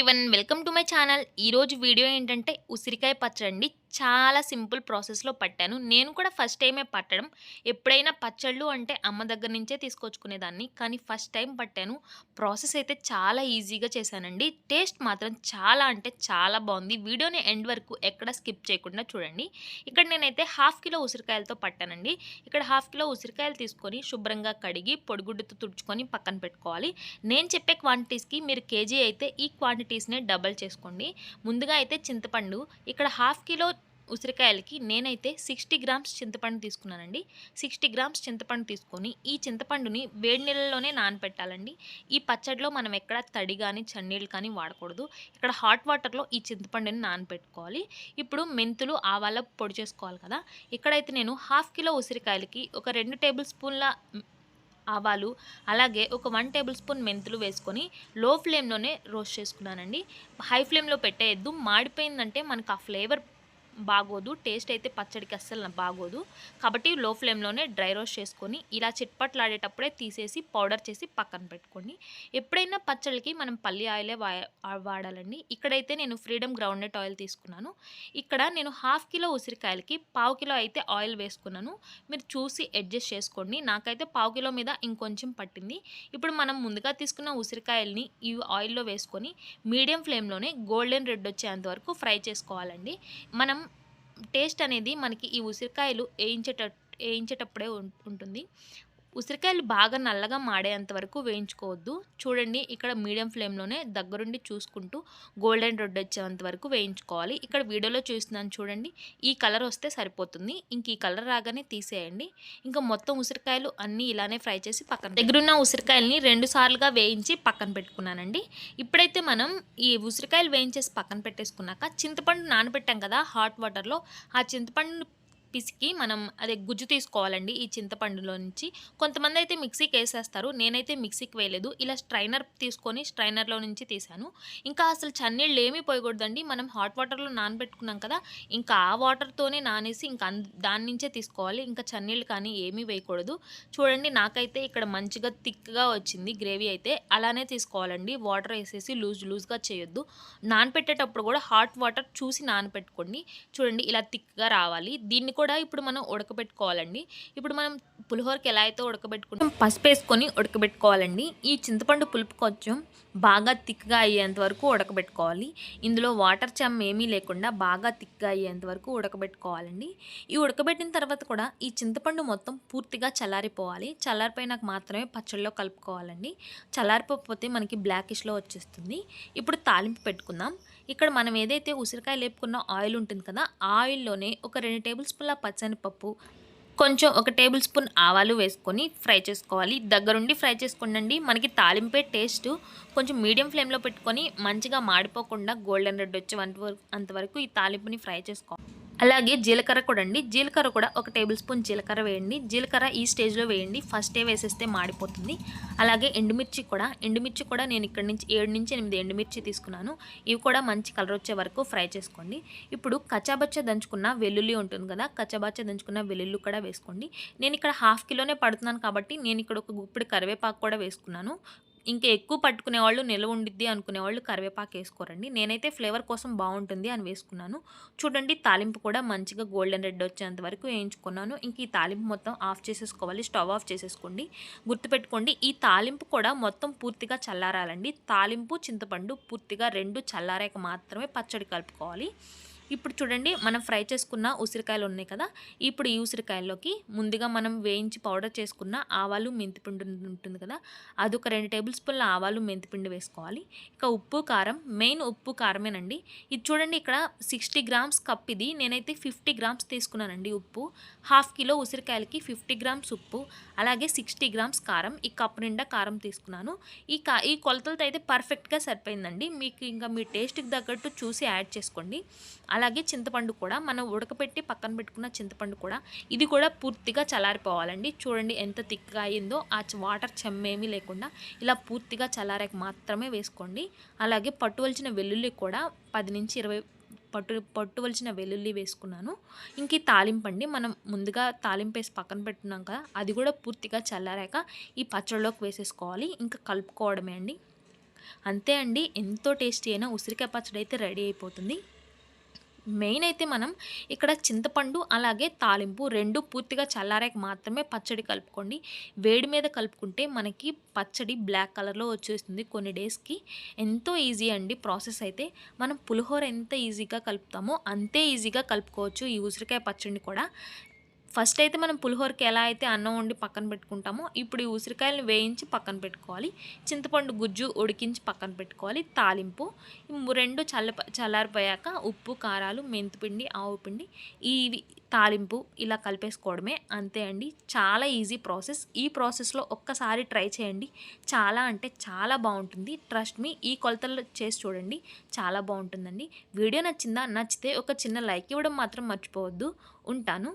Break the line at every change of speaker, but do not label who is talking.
Everyone welcome to my channel ఈరోజు video ఏంటంటే ఉసిరికాయ పచ్చడి చాలా సింపుల్ ప్రాసెస్లో పట్టాను. నేను కూడా ఫస్ట్ టైమే పట్టడం. ఎప్పుడైనా పచ్చళ్ళు అంటే అమ్మ దగ్గర నుంచే తీసుకొచ్చుకునేదాన్ని. కానీ ఫస్ట్ టైం పట్టాను. ప్రాసెస్ అయితే చాలా ఈజీగా చేశానండి. టేస్ట్ మాత్రం చాలా అంటే చాలా బాగుంది. వీడియోని ఎండ్ వరకు ఎక్కడ స్కిప్ చేయకుండా చూడండి. ఇక్కడ నేనైతే హాఫ్ కిలో ఉసిరికాయలతో పట్టానండి. ఇక్కడ హాఫ్ కిలో ఉసిరికాయలు తీసుకొని శుభ్రంగా కడిగి పొడిగుడ్డుతో తుడుచుకొని పక్కన పెట్టుకోవాలి. నేను చెప్పే క్వాంటిటీస్కి మీరు కేజీ అయితే ఈ క్వాంటిటీస్నే డబల్ చేసుకోండి. ముందుగా అయితే చింతపండు. ఇక్కడ హాఫ్ కిలో ఉసిరికాయలకి నేనైతే సిక్స్టీ గ్రామ్స్ చింతపండు తీసుకున్నానండి. సిక్స్టీ గ్రామ్స్ చింతపండు తీసుకొని ఈ చింతపండుని వేడి నీళ్ళలోనే నానపెట్టాలండి. ఈ పచ్చడిలో మనం ఎక్కడ తడి కానీ చన్నీళ్ళు కానీ వాడకూడదు. ఇక్కడ హాట్ వాటర్లో ఈ చింతపండుని నానపెట్టుకోవాలి. ఇప్పుడు మెంతులు ఆవాల పొడి చేసుకోవాలి కదా. ఇక్కడైతే నేను హాఫ్ కిలో ఉసిరికాయలకి ఒక రెండు టేబుల్ స్పూన్ల ఆవాలు అలాగే ఒక వన్ టేబుల్ స్పూన్ మెంతులు వేసుకొని లో ఫ్లేమ్లోనే రోస్ట్ చేసుకున్నానండి. హై ఫ్లేమ్లో పెట్టేయద్దు. మాడిపోయిందంటే మనకు ఆ ఫ్లేవర్ బాగోదు టేస్ట్ అయితే పచ్చడికి అస్సలు బాగోదు. కాబట్టి లో ఫ్లేమ్లోనే డ్రై రోస్ట్ చేసుకొని ఇలా చిట్పట్లాడేటప్పుడే తీసేసి పౌడర్ చేసి పక్కన పెట్టుకోండి. ఎప్పుడైనా పచ్చడికి మనం పల్లి ఆయిలే వాడాలండి. ఇక్కడైతే నేను ఫ్రీడమ్ గ్రౌండెడ్ ఆయిల్ తీసుకున్నాను. ఇక్కడ నేను హాఫ్ కిలో ఉసిరికాయలకి పావు కిలో అయితే ఆయిల్ వేసుకున్నాను. మీరు చూసి అడ్జస్ట్ చేసుకోండి. నాకైతే పావు కిలో మీద ఇంకొంచెం పట్టింది. ఇప్పుడు మనం ముందుగా తీసుకున్న ఉసిరికాయల్ని ఈ ఆయిల్లో వేసుకొని మీడియం ఫ్లేమ్లోనే గోల్డెన్ రెడ్ వచ్చేంత వరకు ఫ్రై చేసుకోవాలండి. మనం టేస్ట్ అనేది మనకి ఈ ఉసిరికాయలు వేయించేట వేయించేటప్పుడే ఉంటుంది. ఉసిరికాయలు బాగా నల్లగా మాడేంత వరకు వేయించుకోవద్దు. చూడండి ఇక్కడ మీడియం ఫ్లేమ్లోనే దగ్గరుండి చూసుకుంటూ గోల్డెన్ రెడ్ వచ్చేంత వరకు వేయించుకోవాలి. ఇక్కడ వీడియోలో చూస్తున్నాను చూడండి ఈ కలర్ వస్తే సరిపోతుంది. ఇంక ఈ కలర్ రాగానే తీసేయండి. ఇంకా మొత్తం ఉసిరికాయలు అన్నీ ఇలానే ఫ్రై చేసి పక్కన దగ్గరున్న ఉసిరికాయలని రెండు సార్లుగా వేయించి పక్కన పెట్టుకున్నానండి. ఇప్పుడైతే మనం ఈ ఉసిరికాయలు వేయించేసి పక్కన పెట్టేసుకున్నాక చింతపండు నానబెట్టాం కదా హాట్ వాటర్లో ఆ చింతపండు పిసికి మనం అదే గుజ్జు తీసుకోవాలండి ఈ చింతపండులో నుంచి. కొంతమంది అయితే మిక్సీకి వేసేస్తారు నేనైతే మిక్సీకి వేయలేదు. ఇలా స్ట్రైనర్ తీసుకొని స్ట్రైనర్లో నుంచి తీసాను. ఇంకా అసలు చన్నీళ్ళు ఏమీ పోయకూడదండి. మనం హాట్ వాటర్లో నానబెట్టుకున్నాం కదా ఇంకా ఆ వాటర్తోనే నానేసి ఇంకా దాని నుంచే తీసుకోవాలి. ఇంకా చన్నీళ్ళు కానీ ఏమీ వేయకూడదు. చూడండి నాకైతే ఇక్కడ మంచిగా థిక్గా వచ్చింది గ్రేవీ అయితే. అలానే తీసుకోవాలండి. వాటర్ వేసేసి లూజ్ లూజ్గా చేయొద్దు. నానపెట్టేటప్పుడు కూడా హాట్ వాటర్ చూసి నానపెట్టుకోండి. చూడండి ఇలా థిక్గా రావాలి. దీన్ని కూడా ఇప్పుడు మనం ఉడకబెట్టుకోవాలండి. ఇప్పుడు మనం పులిహోరకి ఎలా అయితే ఉడకబెట్టుకుంటాం పసుపు వేసుకొని ఉడకబెట్టుకోవాలండి. ఈ చింతపండు పులుపు కొంచెం బాగా థిక్గా అయ్యేంత వరకు ఉడకబెట్టుకోవాలి. ఇందులో వాటర్ చెమ్మ ఏమీ లేకుండా బాగా థిక్గా అయ్యేంత వరకు ఉడకబెట్టుకోవాలండి. ఈ ఉడకబెట్టిన తర్వాత కూడా ఈ చింతపండు మొత్తం పూర్తిగా చల్లారిపోవాలి. చల్లారిపోయినాక మాత్రమే పచ్చళ్ళలో కలుపుకోవాలండి. చల్లారిపోతే మనకి బ్లాకిష్లో వచ్చేస్తుంది. ఇప్పుడు తాలింపు పెట్టుకుందాం. ఇక్కడ మనం ఏదైతే ఉసిరికాయ లేపుకున్న ఆయిల్ ఉంటుంది కదా ఆయిల్లోనే ఒక రెండు టేబుల్ స్పూన్ల పచ్చనిపప్పు కొంచెం ఒక టేబుల్ స్పూన్ ఆవాలు వేసుకొని ఫ్రై చేసుకోవాలి. దగ్గరుండి ఫ్రై చేసుకోండి మనకి తాలింపే టేస్ట్ కొంచెం మీడియం ఫ్లేమ్లో పెట్టుకొని మంచిగా మాడిపోకుండా గోల్డెన్ రెడ్ వచ్చే అంతవరకు ఈ తాలింపుని ఫ్రై చేసుకోవాలి. అలాగే జీలకర్ర కూడా అండి. జీలకర్ర కూడా ఒక టేబుల్ స్పూన్ జీలకర్ర వేయండి. జీలకర్ర ఈ స్టేజ్లో వేయండి. ఫస్టే వేసేస్తే మాడిపోతుంది. అలాగే ఎండుమిర్చి కూడా. ఎండుమిర్చి కూడా నేను ఇక్కడ నుంచి ఏడు నుంచి ఎనిమిది ఎండుమిర్చి తీసుకున్నాను. ఇవి కూడా మంచి కలర్ వచ్చే వరకు ఫ్రై చేసుకోండి. ఇప్పుడు కచ్చాబచ్చ దంచుకున్న వెల్లుల్లి ఉంటుంది కదా కచ్చాబచ్చ దంచుకున్న వెల్లుల్లి కూడా వేసుకోండి. నేను ఇక్కడ హాఫ్ కిలోనే పడుతున్నాను కాబట్టి నేను ఇక్కడ ఒక గుప్పిడి కరివేపాకు కూడా వేసుకున్నాను. ఇంకా ఎక్కువ పట్టుకునే వాళ్ళు నిల్వ ఉండిద్ది అనుకునే వాళ్ళు కరివేపాకు వేసుకోరండి. నేనైతే ఫ్లేవర్ కోసం బాగుంటుంది అని వేసుకున్నాను. చూడండి తాలింపు కూడా మంచిగా గోల్డెన్ రెడ్ వచ్చేంత వరకు వేయించుకున్నాను. ఇంక ఈ తాలింపు మొత్తం ఆఫ్ చేసేసుకోవాలి. స్టవ్ ఆఫ్ చేసేసుకోండి. గుర్తుపెట్టుకోండి ఈ తాలింపు కూడా మొత్తం పూర్తిగా చల్లారాలండి. తాలింపు చింతపండు పూర్తిగా రెండు చల్లారాక మాత్రమే పచ్చడి కలుపుకోవాలి. ఇప్పుడు చూడండి మనం ఫ్రై చేసుకున్న ఉసిరికాయలు ఉన్నాయి కదా ఇప్పుడు ఈ ఉసిరికాయల్లోకి ముందుగా మనం వేయించి పౌడర్ చేసుకున్న ఆవాలు మెంతిపిండి ఉంటుంది కదా అది ఒక రెండు టేబుల్ స్పూన్ల ఆవాలు మెంతిపిండి వేసుకోవాలి. ఇక ఉప్పు కారం మెయిన్ ఉప్పు కారమేనండి. ఇది చూడండి ఇక్కడ సిక్స్టీ గ్రామ్స్ కప్ ఇది. నేనైతే ఫిఫ్టీ గ్రామ్స్ తీసుకున్నానండి ఉప్పు. హాఫ్ కిలో ఉసిరికాయలకి ఫిఫ్టీ గ్రామ్స్ ఉప్పు అలాగే సిక్స్టీ గ్రామ్స్ కారం. ఈ కప్ నిండా కారం తీసుకున్నాను. ఈ కా ఈ కొలతలతో అయితే పర్ఫెక్ట్గా సరిపోయిందండి. మీకు ఇంకా మీ టేస్ట్కి తగ్గట్టు చూసి యాడ్ చేసుకోండి. అలాగే చింతపండు కూడా మనం ఉడకపెట్టి పక్కన పెట్టుకున్న చింతపండు కూడా ఇది కూడా పూర్తిగా చల్లారిపోవాలండి. చూడండి ఎంత థిక్గా అయిందో ఆ వాటర్ చెమ్మేమీ లేకుండా ఇలా పూర్తిగా చల్లారాక మాత్రమే వేసుకోండి. అలాగే పట్టువలసిన వెల్లుల్లి కూడా పది నుంచి ఇరవై పట్టు పట్టువలసిన వెల్లుల్లి వేసుకున్నాను. ఇంక ఈ తాలింపండి మనం ముందుగా తాలింపు వేసి పక్కన పెట్టున్నాం కదా అది కూడా పూర్తిగా చల్లారాక ఈ పచ్చడిలోకి వేసేసుకోవాలి. ఇంకా కలుపుకోవడమే అండి. అంతే అండి ఎంతో టేస్టీ అయినా ఉసిరికాయ పచ్చడి అయితే రెడీ అయిపోతుంది. మెయిన్ అయితే మనం ఇక్కడ చింతపండు అలాగే తాలింపు రెండు పూర్తిగా చల్లారాక మాత్రమే పచ్చడి కలుపుకోండి. వేడి మీద కలుపుకుంటే మనకి పచ్చడి బ్లాక్ కలర్లో వచ్చేస్తుంది కొన్ని డేస్కి. ఎంతో ఈజీ అండి ప్రాసెస్ అయితే. మనం పులిహోర ఎంత ఈజీగా కలుపుతామో అంతే ఈజీగా కలుపుకోవచ్చు ఈ ఉసిరికాయ పచ్చడిని కూడా. ఫస్ట్ అయితే మనం పులిహోరకి ఎలా అయితే అన్నం వండి పక్కన పెట్టుకుంటామో ఇప్పుడు ఈ ఉసిరికాయలను వేయించి పక్కన పెట్టుకోవాలి. చింతపండు గుజ్జు ఉడికించి పక్కన పెట్టుకోవాలి. తాలింపు రెండు చల్ల చల్లారిపోయాక ఉప్పు కారాలు మెంతిపిండి ఆవు పిండి ఇవి తాలింపు ఇలా కలిపేసుకోవడమే. అంతే అండి. చాలా ఈజీ ప్రాసెస్. ఈ ప్రాసెస్లో ఒక్కసారి ట్రై చేయండి. చాలా అంటే చాలా బాగుంటుంది. Trust me. ఈ కొలతలు చేసి చూడండి. చాలా బాగుంటుందండి. వీడియో నచ్చిందా? నచ్చితే ఒక చిన్న లైక్ ఇవ్వడం మాత్రం మర్చిపోవద్దు. ఉంటాను.